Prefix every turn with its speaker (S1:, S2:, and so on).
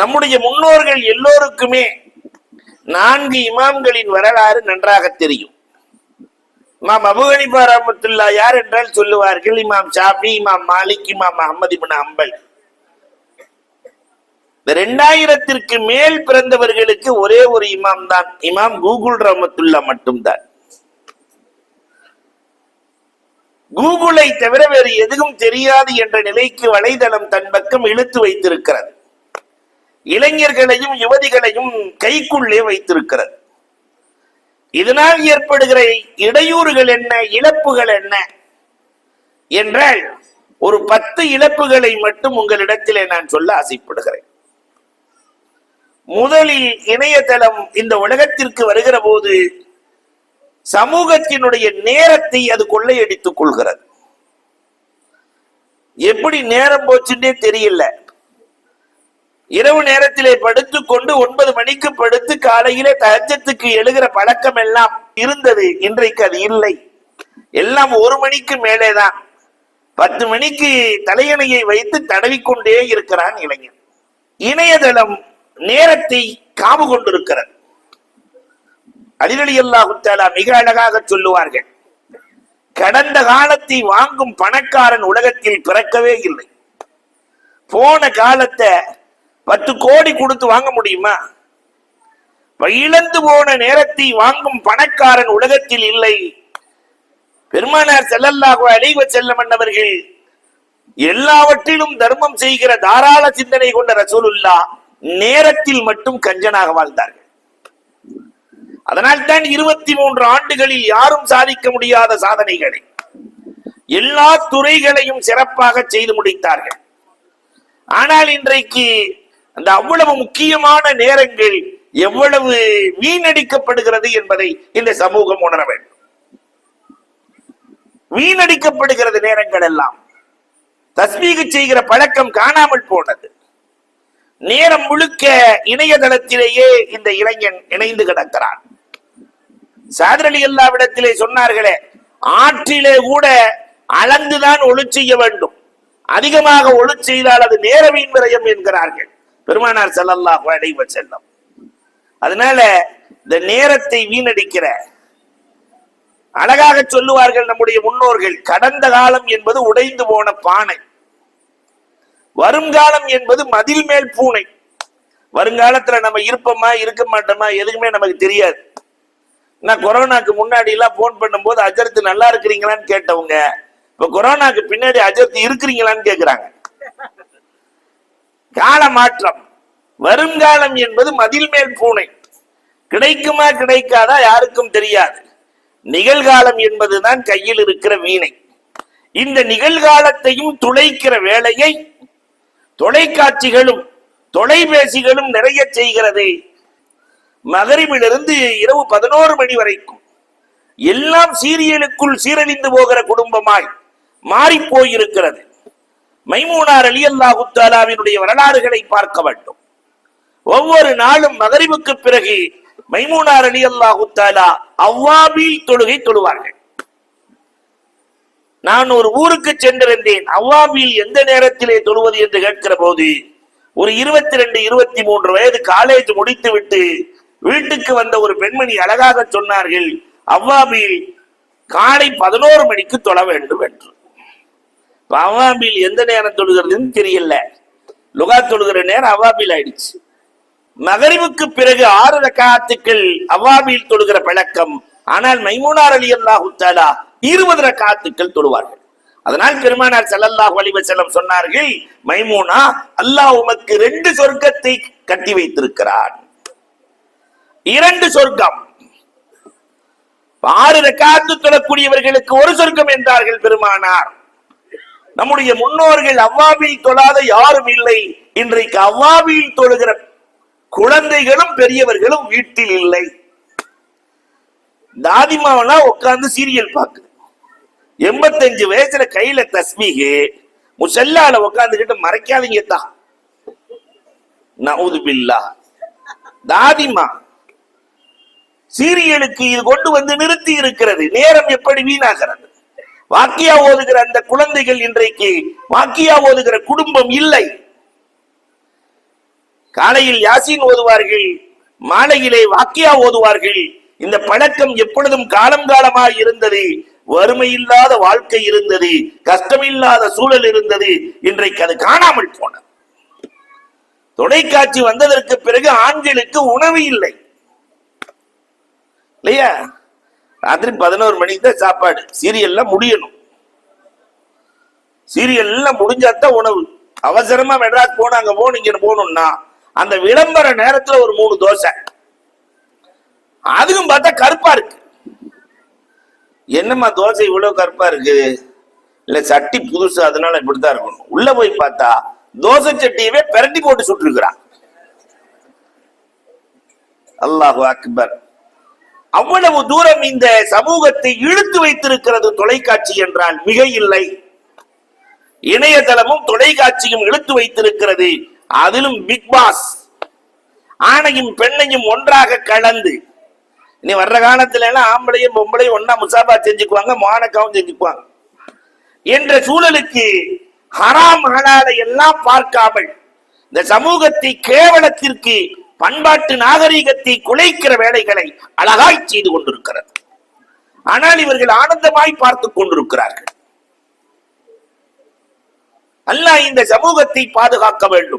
S1: நம்முடைய முன்னோர்கள் எல்லோருக்குமே நான்கு இமாம்களின் வரலாறு நன்றாக தெரியும். இமாம் அபுகனிபா ஹனீஃபா யார் என்றால் சொல்லுவார்கள் இமாம் ஷாபி இமாம் மாலிக் இமாம் அஹமது இப்னு அம்பல் இந்த ரெண்டாயிரத்திற்கு மேல் பிறந்தவர்களுக்கு ஒரே ஒரு இமாம் தான் இமாம் கூகுள் ரஹமத்துல்லா மட்டும்தான். கூகுளை தவிர வேறு எதுவும் தெரியாது என்ற நிலைக்கு வலைதளம் தன் பக்கம் இழுத்து வைத்திருக்கிறது. இளைஞர்களையும் யுவதிகளையும் கைக்குள்ளே வைத்திருக்கிறது. இதனால் ஏற்படுகிற இடையூறுகள் என்ன இழப்புகள் என்ன என்றால் ஒரு பத்து இழப்புகளை மட்டும் உங்களிடத்திலே நான் சொல்ல ஆசைப்படுகிறேன். முதலில் இணையதளம் இந்த உலகத்திற்கு வருகிற போது சமூகத்தினுடைய நேரத்தை அது கொள்ளையடித்துக் கொள்கிறது. எப்படி நேரம் போச்சுன்னே தெரியல. இரவு நேரத்திலே படுத்து கொண்டு ஒன்பது மணிக்கு படுத்து காலையிலே தகஜத்துக்கு எழுகிற பழக்கம் எல்லாம் இருந்தது. இன்றைக்கு அது இல்லை. எல்லாம் ஒரு மணிக்கு மேலேதான். பத்து மணிக்கு தலையணையை வைத்து தடவிக்கொண்டே இருக்கிறான் இளைஞன். இணையதளம் நேரத்தை காவு கொண்டிருக்கிறது. அதிரடி அல்லாஹுத்தாலா மிக அழகாக சொல்லுவார்கள். கடந்த காலத்தை வாங்கும் பணக்காரன் உலகத்தில் பிறக்கவே இல்லை. போன காலத்தை பத்து கோடி கொடுத்து வாங்க முடியுமா? இப்ப இழந்து போன நேரத்தை வாங்கும் பணக்காரன் உலகத்தில் இல்லை. பெருமானார் செல்லல்லாக அழைவ செல்லம் அவர்கள் எல்லாவற்றிலும் தர்மம் செய்கிற தாராள சிந்தனை கொண்ட ரசூலுல்லா நேரத்தில் மட்டும் கஞ்சனாக வாழ்ந்தார்கள். அதனால் தான் இருபத்தி மூன்று ஆண்டுகளில் யாரும் சாதிக்க முடியாத சாதனைகளை எல்லா துறைகளையும் சிறப்பாக செய்து முடித்தார்கள். ஆனால் இன்றைக்கு அந்த அவ்வளவு முக்கியமான நேரங்கள் எவ்வளவு வீணடிக்கப்படுகிறது என்பதை இந்த சமூகம் உணர வேண்டும். வீணடிக்கப்படுகிறது நேரங்கள் எல்லாம். தஸ்மீக செய்கிற பழக்கம் காணாமல் போனது. நேரம் முழுக்க இணையதளத்திலேயே இந்த இளைஞன் இணைந்து கிடக்கிறான். சாதரலி எல்லாவிடத்திலே சொன்னார்களே ஆற்றிலே கூட அளந்துதான் ஒளி செய்ய வேண்டும். அதிகமாக ஒளி செய்தால் அது நேர வீண் விரயம் என்கிறார்கள். பெருமானார் செல்லல்லாஹ் அலைஹி செல்லம் அதனால இந்த நேரத்தை வீணடிக்கிற அழகாக சொல்லுவார்கள் நம்முடைய முன்னோர்கள் கடந்த காலம் என்பது உடைந்து போன பானை வருங்காலம் என்பது மதில் மேல் பூனை. வருங்காலத்துல நம்ம இருப்போமா இருக்க மாட்டோமா எதுக்குமே நமக்கு தெரியாது. நான் கொரோனாக்கு முன்னாடி எல்லாம் போன் பண்ணும்போது அஜர்த்து நல்லா இருக்கிறீங்களான்னு கேட்டவங்க இப்ப கொரோனாக்கு பின்னாடி அஜர்த்து இருக்கிறீங்களான்னு கேக்குறாங்க. கால மாற்றம் வருங்காலம் என்பது மதில் மேல் பூனை. கிடைக்குமா கிடைக்காதா யாருக்கும் தெரியாது. நிகழ்காலம் என்பதுதான் கையில் இருக்கிற வீணை. இந்த நிகழ்காலத்தையும் துளைக்கிற வேலையை தொலைக்காட்சிகளும் தொலைபேசிகளும் நிறைய செய்கிறது. மகரிபிலிருந்து இரவு பதினோரு மணி வரைக்கும். எல்லாம் சீரியலுக்குள் சீரழிந்து போகிற குடும்பமாய் மாறி போயிருக்கிறது. மைமூனார் அலி அல்லாஹுத்தாலாவினுடைய வரலாறுகளை பார்க்க வேண்டும். ஒவ்வொரு நாளும் மகரிவுக்கு பிறகு மைமூனார் அலி அல்லாஹுத்தாலா அவ்வாபில் தொழுகை தொழுவார்கள். நான் ஒரு ஊருக்கு சென்றிருந்தேன். அவ்வாபில் எந்த நேரத்திலே தொழுவது என்று கேட்கிற போது ஒரு இருபத்தி ரெண்டு இருபத்தி மூன்று வயது காலேஜ் முடித்து விட்டு வீட்டுக்கு வந்த ஒரு பெண்மணி அழகாக சொன்னார்கள் அவ்வாபில் காலை பதினோரு மணிக்கு தொழ வேண்டும் என்று. அவாபில் எந்த நேரம் தொழுகிறதுன்னு தெரியல. லுகா தொழுகிற நேரம் அவாபில் ஆயிடுச்சு. மகரிவுக்கு பிறகு ஆறு ரக்காத்துக்கள் அவாபில் தொழுகிற பழக்கம். ஆனால் மைமூனார் அலி அல்லாஹு தாலா இருபது ரக்காத்துக்கள் தொழுவார்கள். அதனால் பெருமானார் செல்லல்லாஹு அலிவசலம் சொன்னார்கள் மைமூனா அல்லாஹ் உமக்கு ரெண்டு சொர்க்கத்தை கட்டி வைத்திருக்கிறான். இரண்டு சொர்க்கம். ஆறு ரக்காத்து தொழக்கூடியவர்களுக்கு ஒரு சொர்க்கம் என்றார்கள் பெருமானார். நம்முடைய முன்னோர்கள் அவ்வாபில் தொழாத யாரும் இல்லை. இன்றைக்கு அவ்வாபில் தொழுகிற குழந்தைகளும் பெரியவர்களும் வீட்டில் இல்லை. தாதிமாவெல்லாம் உட்கார்ந்து சீரியல் பார்க்கு எண்பத்தஞ்சு வயசுல கையில தஸ்மிகு முசல்லால உட்காந்துக்கிட்டு மறைக்காதீங்க தான் நவுது பில்லா. தாதிமா சீரியலுக்கு இது கொண்டு வந்து நிறுத்தி இருக்கிறது. நேரம் எப்படி வீணாகிறது? வாக்கியா ஓதுகிற அந்த குழந்தைகள் இன்றைக்கு வாக்கியா ஓதுகிற குடும்பம் இல்லை. காலையில் யாசின் ஓதுவார்கள் மாலையிலே வாக்கியா ஓதுவார்கள். இந்த பழக்கம் எப்பொழுதும் காலம் காலமாய் இருந்தது. வறுமை இல்லாத வாழ்க்கை இருந்தது. கஷ்டமில்லாத சூழல் இருந்தது. இன்றைக்கு அது காணாமல் போனது. தொலைக்காட்சி வந்ததற்கு பிறகு ஆண்களுக்கு உணவு இல்லை. இல்லையா? ராத்திரி பதினோரு மணிக்கு தான் சாப்பாடு. சீரியல்லாம் முடியணும். சீரியல் எல்லாம் முடிஞ்சாதான் உணவு. அவசரமா மெட்ராஸ் போன அங்க போகணும் இங்க போகணும்னா அந்த விளம்பர நேரத்துல ஒரு மூணு தோசை. அதுக்கும் பார்த்தா கருப்பா இருக்கு. என்னம்மா தோசை இவ்வளவு கருப்பா இருக்கு? இல்ல சட்டி புதுசு அதனால இப்படித்தான் இருக்கணும். உள்ள போய் பார்த்தா தோசை சட்டியவே பெரட்டி போட்டு சுட்டுருக்கிறான். அல்லாஹு அக்பர். அவ்வளவு தூரம் இந்த சமூகத்தை இழுத்து வைத்திருக்கிறது தொலைக்காட்சி என்றால் மிக இல்லை இணையதளமும் தொலைக்காட்சியும் இழுத்து வைத்திருக்கிறது. அதிலும் பிக் பாஸ் ஆணையும் பெண்ணையும் ஒன்றாக கலந்து. இனி வர்ற காலத்துல எல்லாம் ஆம்பளையும் பொம்பளையும் ஒன்னா முசாபா செஞ்சுக்குவாங்க மானக்காவும் செஞ்சுக்குவாங்க. என்ற சூழலுக்கு ஹராம் ஹலாலை எல்லாம் பார்க்காமல் இந்த சமூகத்தை கேவலத்திற்கு பண்பாட்டு நாகரிகத்தை குலைக்கிற வேலைகளை அழகாய் செய்து கொண்டிருக்கிறது. ஆனால் இவர்கள் ஆனந்தமாய் பார்த்துக் கொண்டிருக்கிறார்கள். அல்லாஹ் இந்த சமூகத்தை பாதுகாக்க வேண்டும்.